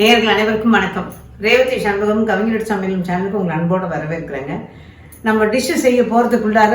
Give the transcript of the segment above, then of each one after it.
நேர்கள் அனைவருக்கும் வணக்கம். ரேவதி சண்முகம் கவிஞர் சமையலும் சேனலுக்கு உங்கள் அன்போடு வரவேற்கிறேங்க. நம்ம டிஷ்ஷு செய்ய போகிறதுக்குள்ளார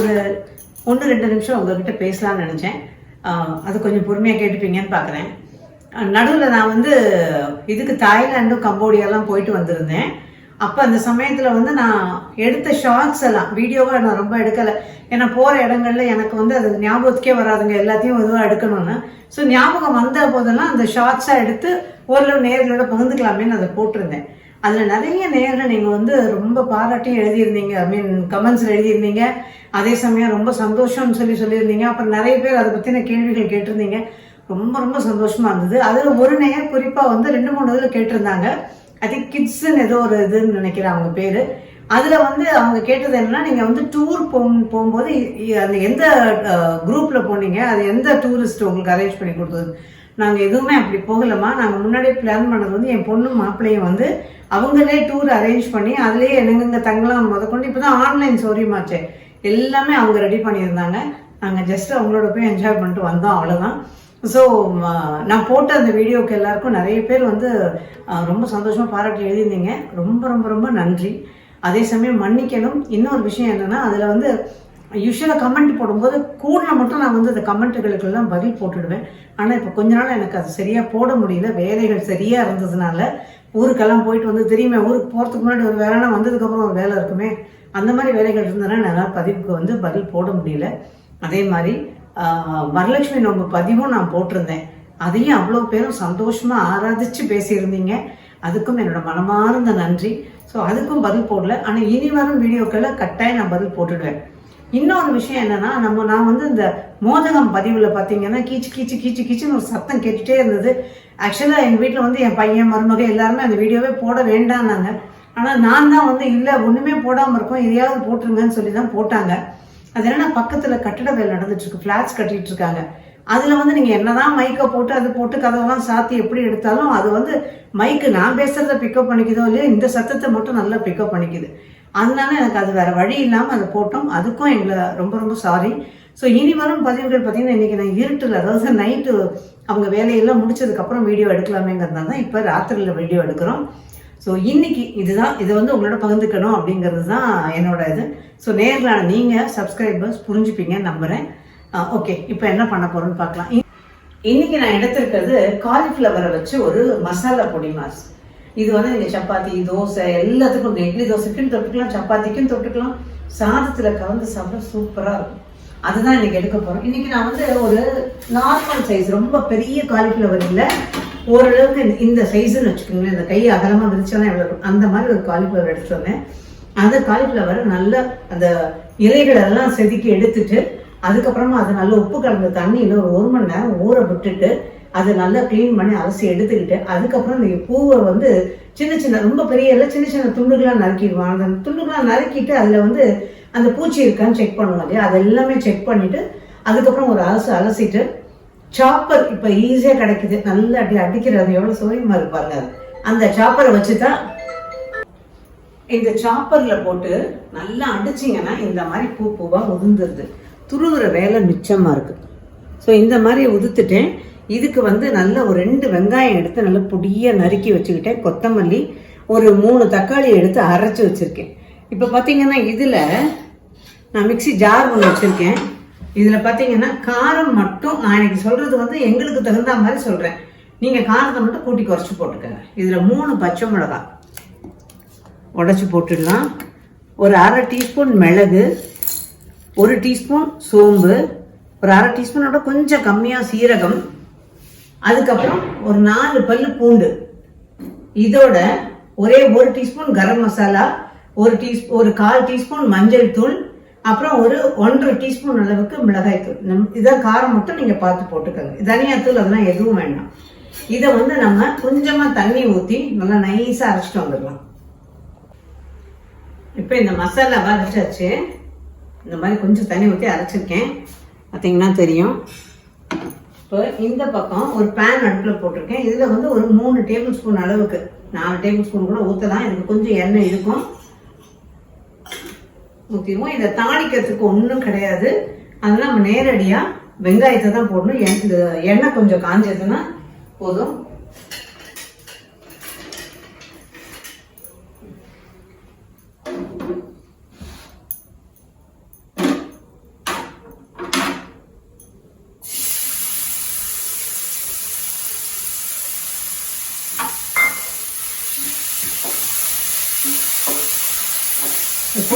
ஒரு ஒன்று ரெண்டு நிமிஷம் உங்ககிட்ட பேசலாம்னு நினச்சேன். அது கொஞ்சம் பொறுமையாக கேட்டுப்பீங்கன்னு பார்க்குறேன் நடுவில் நான் வந்து இதுக்கு தாய்லாண்டும் கம்போடியாலாம் போயிட்டு வந்திருந்தேன். அப்போ அந்த சமயத்தில் வந்து நான் எடுத்த ஷார்ட்ஸ் எல்லாம் வீடியோவாக நான் ரொம்ப எடுக்கலை. ஏன்னா போகிற இடங்கள்ல எனக்கு வந்து அது ஞாபகத்துக்கே வராதுங்க. எல்லாத்தையும் இதுவாக எடுக்கணும்னு. ஸோ ஞாபகம் வந்த போதெல்லாம் அந்த ஷார்ட்ஸாக எடுத்து ஓரளவு நேர்களோட பகிர்ந்துக்கலாமேன்னு அதை போட்டிருந்தேன். அதில் நிறைய நேர்கள் நீங்கள் வந்து ரொம்ப பாராட்டியும் எழுதியிருந்தீங்க. ஐ மீன் கமெண்ட்ஸில் எழுதியிருந்தீங்க. அதே சமயம் ரொம்ப சந்தோஷம்னு சொல்லி சொல்லியிருந்தீங்க. அப்புறம் நிறைய பேர் அதை பற்றின கேள்விகள் கேட்டிருந்தீங்க. ரொம்ப ரொம்ப சந்தோஷமா இருந்தது. அதில் ஒரு நேர் குறிப்பாக வந்து ரெண்டு மூணு இதில் கேட்டிருந்தாங்க. ஐ திங்க் ஏதோ ஒரு இதுன்னு நினைக்கிறேன் அவங்க பேர். அதில் வந்து அவங்க கேட்டது என்னன்னா நீங்கள் வந்து டூர் போ போகும்போது அந்த எந்த குரூப்பில் போனீங்க? அது எந்த டூரிஸ்ட் உங்களுக்கு அரேஞ்ச் பண்ணி கொடுத்தது நாங்கள் எதுவுமே அப்படி போகலம்மா. நாங்கள் முன்னாடியே பிளான் பண்ணது வந்து என் பொண்ணும் மாப்பிள்ளையும் வந்து அவங்களே டூர் அரேஞ்ச் பண்ணி அதுலேயே எங்கெங்க தங்கலாம் முதற்கொண்டு. இப்போ தான் ஆன்லைன் சௌரியமாச்சே எல்லாமே அவங்க ரெடி பண்ணியிருந்தாங்க. நாங்கள் ஜஸ்ட் அவங்களோட போய் என்ஜாய் பண்ணிட்டு வந்தோம் அவ்வளோதான் ஸோ நான் போட்ட அந்த வீடியோக்கு எல்லாருக்கும் நிறைய பேர் வந்து ரொம்ப சந்தோஷமாக பாராட்டி எழுதியிருந்தீங்க. ரொம்ப ரொம்ப ரொம்ப நன்றி. அதே சமயம் மன்னிக்கணும். இன்னொரு விஷயம் என்னென்னா அதில் வந்து யூஸ்வலாக கமெண்ட் போடும்போது கூட மட்டும் நான் வந்து அந்த கமெண்ட்டுகளுக்கெல்லாம் பதில் போட்டுடுவேன். ஆனால் இப்போ கொஞ்ச நாள் எனக்கு அது சரியாக போட முடியல. வேலைகள் சரியாக இருந்ததுனால ஊருக்கெல்லாம் போயிட்டு வந்து தெரியுமே ஊருக்கு போகிறதுக்கு முன்னாடி ஒரு வேலைனா வந்ததுக்கப்புறம் ஒரு வேலை இருக்குமே. அந்த மாதிரி வேலைகள் இருந்ததுன்னா என்னால் பதிவுக்கு வந்து பதில் போட முடியல. அதே மாதிரி வரலட்சுமி நோம்பு பதிவும் நான் போட்டிருந்தேன். அதையும் அவ்வளோ பேரும் சந்தோஷமாக ஆராதிச்சு பேசியிருந்தீங்க. அதுக்கும் என்னோட மனமார்ந்த நன்றி. ஸோ அதுக்கும் பதில் போடல. ஆனால் இனி வரும் வீடியோக்களை கட்டாயம் நான் பதில் போட்டுடுவேன். இன்னொரு விஷயம் என்னன்னா நம்ம நான் வந்து இந்த மோதகம் பதிவில் பார்த்தீங்கன்னா கீச்சு கீச்சு கீச்சு கீச்சுன்னு ஒரு சத்தம் கேட்டுட்டே இருந்தது. ஆக்சுவலாக எங்கள் வீட்டில் வந்து என் பையன் மருமக எல்லாருமே அந்த வீடியோவே போட வேண்டாம்னாங்க ஆனால் நான் தான் வந்து இல்லை ஒன்றுமே போடாமல் இருக்கோம் எதையாவது போட்டுருங்கன்னு சொல்லி தான் போட்டாங்க. அது என்னன்னா பக்கத்தில் கட்டிட வேலை நடந்துட்டுருக்கு ஃப்ளாட்ஸ் கட்டிகிட்டு இருக்காங்க அதில் வந்து நீங்கள் என்னதான் மைக்கை போட்டு அது போட்டு கதவெல்லாம் சாத்தி எப்படி எடுத்தாலும் அது வந்து மைக்கு நான் பேசுகிறத பிக்கப் பண்ணிக்குதோ இல்லையோ இந்த சத்தத்தை மட்டும் நல்லா பிக்கப் பண்ணிக்குது. அதனால எனக்கு அது வேற வழி இல்லாமல் அதை போட்டோம். அதுக்கும் எங்களை ரொம்ப ரொம்ப சாரி ஸோ இனி வரும் பதிவுகள் பார்த்தீங்கன்னா இன்னைக்கு நான் இருட்டில் அதாவது நைட்டு அவங்க வேலையெல்லாம் முடிச்சதுக்கப்புறம் வீடியோ எடுக்கலாமேங்கிறதுனால தான் இப்போ ராத்திரியில் வீடியோ எடுக்கிறோம். ஸோ இன்னைக்கு இதுதான் இது வந்து உங்களோட பகிர்ந்துக்கணும் அப்படிங்கிறது தான் என்னோட இது. ஸோ நேரில் நீங்கள் சப்ஸ்கிரைபர்ஸ் புரிஞ்சுப்பீங்க நம்புகிறேன் ஓகே இப்போ என்ன பண்ண போகிறோம்னு பார்க்கலாம். இன்னைக்கு நான் எடுத்திருக்கிறது காலிஃப்ளவரை வச்சு ஒரு மசாலா பொடி மாஸ் இது வந்து நீங்கள் சப்பாத்தி தோசை எல்லாத்துக்கும் இந்த இட்லி தோசைக்கும் தொட்டுக்கலாம் சப்பாத்திக்கும் தொட்டுக்கலாம். சாதத்தில் கலந்து சாப்பிட சூப்பராக இருக்கும். அதுதான் இன்னைக்கு எடுக்க போகிறோம் இன்னைக்கு நான் வந்து ஒரு நார்மல் சைஸ் ரொம்ப பெரிய காலிஃப்ளவர் இல்லை. ஓரளவுக்கு இந்த- இந்த சைஸ்ன்னு வச்சுக்கோங்களேன். இந்த கை அகலமாக விரிச்சாலும் எவ்வளோ இருக்கும். அந்த மாதிரி ஒரு காலிஃப்ளவர் எடுத்துட்டு வந்தேன். அந்த காலிஃப்ளவரை நல்லா அந்த இலைகளெல்லாம் செதுக்கி எடுத்துட்டு அதுக்கப்புறமா அது நல்ல உப்பு கலந்த தண்ணியில் ஒரு ஒரு மணி நேரம் ஊற விட்டுட்டு அதை நல்லா க்ளீன் பண்ணி அலசி எடுத்துக்கிட்டு அதுக்கப்புறம் இந்த பூவை வந்து சின்ன சின்ன ரொம்ப பெரிய இல்லை சின்ன சின்ன துண்டுகளாக நறுக்கிடுவான் அந்த துண்டுகளாக நறுக்கிட்டு அதில் வந்து அந்த பூச்சி இருக்கான்னு செக் பண்ணுவோம் இல்லையா? அது எல்லாமே செக் பண்ணிவிட்டு அதுக்கப்புறம் ஒரு அலசு அலசிட்டு சாப்பர் இப்போ ஈஸியாக கிடைக்குது. நல்லா அப்படி அடிக்கிறது எவ்வளோ சௌரியமாக இருப்பாங்க அந்த சாப்பரை வச்சு தான் இந்த சாப்பரில் போட்டு நல்லா அடிச்சிங்கன்னா இந்த மாதிரி பூ பூவாக உதிர்ந்துருது. துருவுற வேலை மிச்சமாக இருக்குது ஸோ இந்த மாதிரி உதுத்துட்டேன். இதுக்கு வந்து நல்ல ஒரு ரெண்டு வெங்காயம் எடுத்து நல்லா பொடியாக நறுக்கி வச்சுக்கிட்டேன். கொத்தமல்லி ஒரு மூணு தக்காளி எடுத்து அரைச்சி வச்சுருக்கேன். இப்போ பார்த்தீங்கன்னா இதில் நான் மிக்ஸி ஜார் ஒன்று வச்சுருக்கேன். இதில் பார்த்தீங்கன்னா காரம் மட்டும் நான் இன்னைக்கு சொல்கிறது வந்து எங்களுக்கு தகுந்த மாதிரி சொல்கிறேன் நீங்கள் காரத்தை மட்டும் கூட்டி குறைச்சி போட்டுக்கோங்க. இதில் மூணு பச்சை மிளகா உடச்சி போட்டுடலாம். ஒரு அரை டீஸ்பூன் மிளகு ஒரு டீஸ்பூன் சோம்பு ஒரு அரை டீஸ்பூனோட கொஞ்சம் கம்மியாக சீரகம் அதுக்கப்புறம் ஒரு நாலு பல்லு பூண்டு. இதோட ஒரே ஒரு டீஸ்பூன் கரம் மசாலா ஒரு டீஸ்பூன் ஒரு கால் டீஸ்பூன் மஞ்சள் தூள் அப்புறம் ஒரு ஒன்றரை டீஸ்பூன் அளவுக்கு மிளகாய் தூள். நம் இதான் காரம் மட்டும் நீங்கள் பார்த்து போட்டுக்கோங்க. தனியாத்தூள் அதெல்லாம் எதுவும் வேண்டாம். இதை வந்து நம்ம கொஞ்சமாக தண்ணி ஊற்றி நல்லா நைஸாக அரைச்சிட்டு வந்துடலாம். இப்போ இந்த மசாலா அரைச்சாச்சு இந்த மாதிரி கொஞ்சம் தண்ணி ஊற்றி அரைச்சிருக்கேன். பார்த்தீங்கன்னா தெரியும். இப்போ இந்த பக்கம் ஒரு பேன் அடுப்பில் போட்டிருக்கேன். இதில் வந்து ஒரு மூணு டேபிள் ஸ்பூன் அளவுக்கு நாலு டேபிள் ஸ்பூன் கூட ஊற்றலாம் எனக்கு கொஞ்சம் எண்ணெய் இருக்கும். ஊற்றிடுவோம் இதை தாளிக்கிறதுக்கு ஒன்றும் கிடையாது. அதெல்லாம் நம்ம நேரடியாக வெங்காயத்தை தான் போடணும். எண்- இந்த எண்ணெய் கொஞ்சம் காஞ்சதுன்னா போதும்.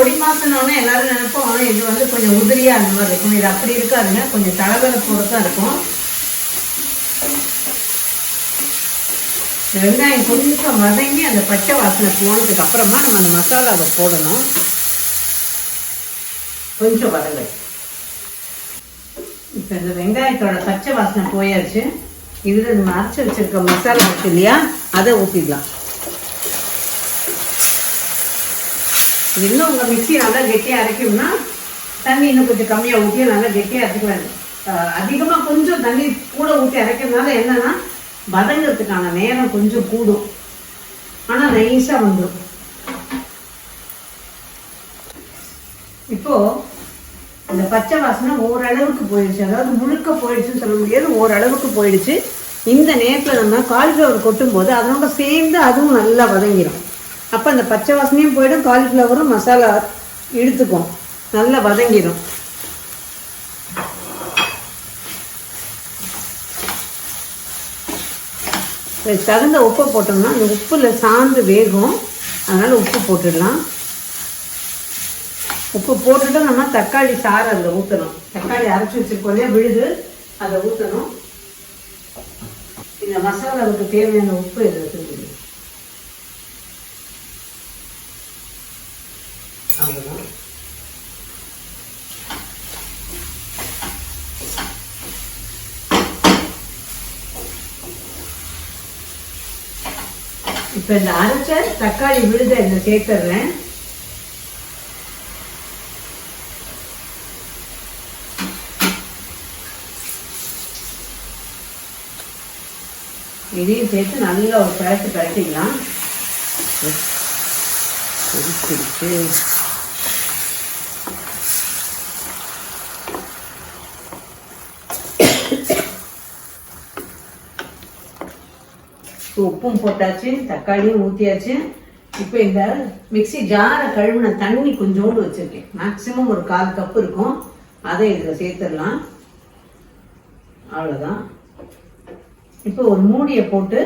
பொடி மாசனோடனே எல்லாரும் நினைப்போம் இது வந்து கொஞ்சம் உதிரியா அந்த மாதிரி இருக்கும். இது அப்படி இருக்காதுங்க. கொஞ்சம் தளதளப்போட தான் இருக்கும். வெங்காயம் கொஞ்சம் வதங்கி அந்த பச்சை வாசனை போனதுக்கு அப்புறமா நம்ம அந்த மசாலாவை போடணும். கொஞ்சம் வதங்க இப்போ இந்த வெங்காயத்தோட பச்சை வாசனை போயாச்சு. இதில் நம்ம அரைச்சி வச்சிருக்க மசாலா இருக்கு இல்லையா? அதை ஊற்றிடலாம் இன்னும் உங்கள் மிக்சி நல்லா கெட்டியாக அரைக்கணும்னா தண்ணி இன்னும் கொஞ்சம் கம்மியாக ஊற்றி நல்லா கெட்டியாக அரைக்கலாம் அதிகமாக கொஞ்சம் தண்ணி கூட ஊற்றி அரைக்கிறதுனால என்னன்னா வதங்கிறதுக்கான நேரம் கொஞ்சம் கூடும். ஆனால் நைஸாக வந்துடும் இப்போது இந்த பச்சை வாசனை ஓரளவுக்கு போயிடுச்சு. அதாவது முழுக்க போயிடுச்சுன்னு சொல்ல முடியாது ஓரளவுக்கு போயிடுச்சு. இந்த நேரத்தில் நம்ம காலிஃப்ளவர் கொட்டும் போது அதனோட சேர்ந்து அதுவும் நல்லா வதங்கிடும் அப்போ அந்த பச்சை வாசனையும் போயிடும் காலிஃப்ளவரும் மசாலா இழுத்துக்கும் நல்லா வதங்கிடும். தகுந்த உப்பை போட்டோம்னா அந்த உப்பில் சாந்து வேகும். அதனால் உப்பு போட்டுடலாம். உப்பு போட்டுட்டு நம்ம தக்காளி சாறு அதில் ஊற்றணும் தக்காளி அரைச்சி வச்சுருக்கோம் இல்லையா விழுது அதை ஊற்றணும் இந்த மசாலாவுக்கு தேவையான உப்பு இது இருக்குது அவ்வளோதான் இப்போ இந்த அரைச்ச தக்காளி விழுத இந்த சேர்த்துடுறேன் இதையும் சேர்த்து நல்லா ஒரு பழத்து பரட்டிக்கலாம் உப்பும் போட்டாச்சு தக்காளியும் ஊற்றியாச்சு இப்போ இந்த மிக்ஸி ஜாரை கழுவின தண்ணி கொஞ்சோண்டு வச்சிருக்கேன். மேக்ஸிமம் ஒரு கால் கப் இருக்கும். அதை இதில் சேர்த்துடலாம். அவ்வளோதான் இப்போ ஒரு மூடியை போட்டு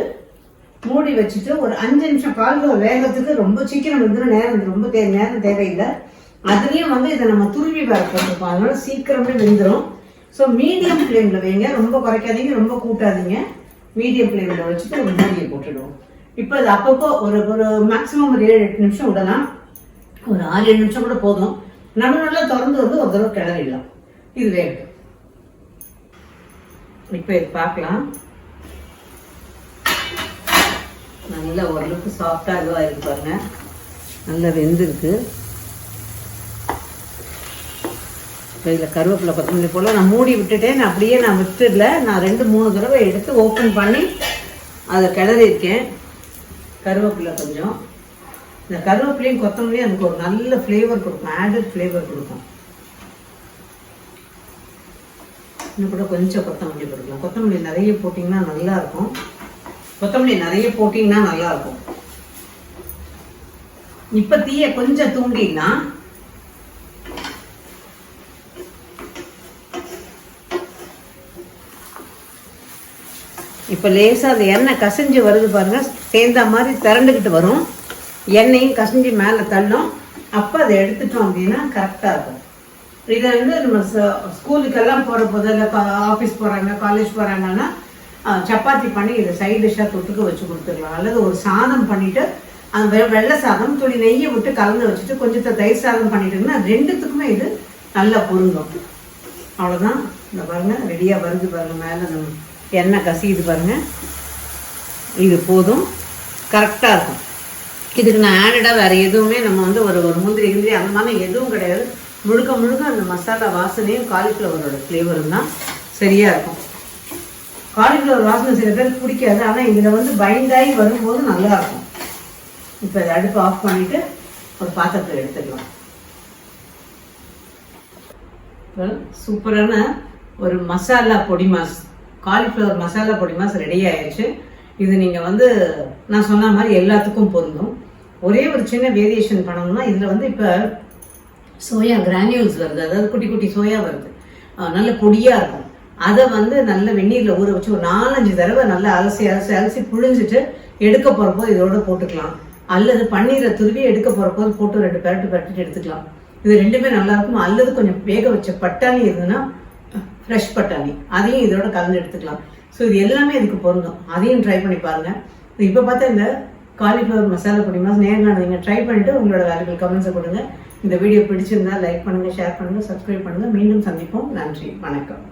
மூடி வச்சுட்டு ஒரு அஞ்சு நிமிஷம் கால் வேகத்துக்கு ரொம்ப சீக்கிரம் இருந்துடும் நேரம் ரொம்ப தே நேரம் தேவையில்லை. அதுலேயும் வந்து இதை நம்ம துருவி வேற அதனால சீக்கிரமே வெந்துடும் ஸோ மீடியம் ஃப்ளேமில் வைங்க. ரொம்ப குறைக்காதீங்க. ரொம்ப கூட்டாதீங்க. மீடியம் ஃப்ளேமில் வச்சுட்டு ஒரு மூடியை போட்டுடுவோம். இப்போ அது அப்பப்போ ஒரு ஒரு மேக்ஸிமம் ஒரு ஏழு எட்டு நிமிஷம் விடலாம். ஒரு ஆறு ஏழு நிமிஷம் கூட போதும். நம்ம நல்லா திறந்து வந்து ஒரு தடவை கிளறிடலாம். இது வேகட்டும் இப்போ இது பார்க்கலாம். நல்லா ஓரளவுக்கு சாஃப்டாக இதுவாக இருக்கு பாருங்க. நல்லா வெந்திருக்கு. இப்போ இதில் கருவேப்பிலை கொத்தமல்லி போல் நான் மூடி விட்டுட்டேன் நான் அப்படியே நான் விட்டுடல. நான் ரெண்டு மூணு தடவை எடுத்து ஓப்பன் பண்ணி அதை கிளறியிருக்கேன். கருவேப்பிலை கொஞ்சம். இந்த கருவேப்பிலையும் கொத்தமல்லியும் அதுக்கு ஒரு நல்ல ஃப்ளேவர் கொடுக்கும் ஆடட் ஃப்ளேவர் கொடுக்கும். இன்னும் கூட கொஞ்சம் கொத்தமல்லி போட்டுக்கலாம். கொத்தமல்லி நிறைய போட்டிங்கன்னா நல்லாயிருக்கும் கொத்தமல்லி நிறைய போட்டிங்கன்னா நல்லாயிருக்கும் இப்போ தீயை கொஞ்சம் தூண்டிங்கன்னா இப்போ லேசாக அது எண்ணெய் கசஞ்சு வருது பாருங்கள் சேர்ந்த மாதிரி திரண்டுக்கிட்டு வரும். எண்ணெயும் கசஞ்சு மேலே தள்ளும். அப்போ அதை எடுத்துட்டோம் அப்படின்னா கரெக்டாக இருக்கும். இதை வந்து நம்ம ஸ்கூலுக்கெல்லாம் போகிற போது இல்லை ஆஃபீஸ் போகிறாங்க காலேஜ் போகிறாங்கன்னா சப்பாத்தி பண்ணி இதை சைட் டிஷ்ஷாக தொட்டுக்க வச்சு கொடுத்துடலாம். அல்லது ஒரு சாதம் பண்ணிவிட்டு அந்த வெ- வெள்ளை சாதம் துளி நெய்யை விட்டு கலந்து வச்சுட்டு கொஞ்சத்தை தயிர் சாதம் பண்ணிட்டோம்னா ரெண்டுத்துக்குமே இது நல்லா பொருந்தும். அவ்வளோதான் இந்த பாருங்கள் ரெடியாக வருது பாருங்கள் மேலே நம்ம எண்ணெய் கசியுது பாருங்க. இது போதும். கரெக்டாக இருக்கும். இதுக்கு நான் ஆடடாக வேறு எதுவுமே நம்ம வந்து ஒரு ஒரு முந்திரி கிந்திரி அந்த மாதிரி எதுவும் கிடையாது. முழுக்க முழுக்க அந்த மசாலா வாசனையும் காலிஃப்ளவரோட ஃப்ளேவரும் தான் சரியாக இருக்கும். காலிஃப்ளவர் வாசனை சில பேருக்கு பிடிக்காது. ஆனால் இதில் வந்து பைண்டாகி வரும்போது நல்லா இருக்கும். இப்போ இதை அடுப்பு ஆஃப் பண்ணிவிட்டு ஒரு பாத்திரத்தில் எடுத்துக்கலாம். சூப்பரான ஒரு மசாலா பொடி மாஸ் காலிஃப்ளவர் மசாலா பொடி மாஸ் ரெடி ஆயிடுச்சு இது நீங்கள் வந்து நான் சொன்ன மாதிரி எல்லாத்துக்கும் பொருந்தும். ஒரே ஒரு சின்ன வேரியேஷன் பண்ணணும்னா இதில் வந்து இப்போ சோயா கிரானியூல்ஸ் வருது. அதாவது குட்டி குட்டி சோயா வருது. நல்ல பொடியாக இருக்கும். அதை வந்து நல்ல வெந்நீரில் ஊற வச்சு ஒரு நாலஞ்சு தடவை நல்லா அலசி அலசி அலசி புழிஞ்சிட்டு எடுக்க போகிறப்போ இதோட போட்டுக்கலாம். அல்லது பன்னீரை துருவி எடுக்க போகிறப்போ போட்டு ரெண்டு பெரட்டு பெரட்டிட்டு எடுத்துக்கலாம். இது ரெண்டுமே நல்லா இருக்கும். அல்லது கொஞ்சம் வேக வச்ச பட்டாணி இருந்ததுன்னா ஃப்ரெஷ் பட்டாணி. அதையும் இதோட கலந்து எடுத்துக்கலாம். ஸோ இது எல்லாமே இதுக்கு பொருந்தும். அதையும் ட்ரை பண்ணி பாருங்கள் இப்போ பார்த்தா இந்த காலிஃப்ளவர் மசாலா பொடி மாதம் நேரம் நீங்கள் ட்ரை பண்ணிவிட்டு உங்களோட வேலைகள் கமெண்ட்ஸை கொடுங்க. இந்த வீடியோ பிடிச்சிருந்தா லைக் பண்ணுங்கள் ஷேர் பண்ணுங்கள் சப்ஸ்கிரைப் பண்ணுங்கள் மீண்டும் சந்திப்போம். நன்றி. வணக்கம்.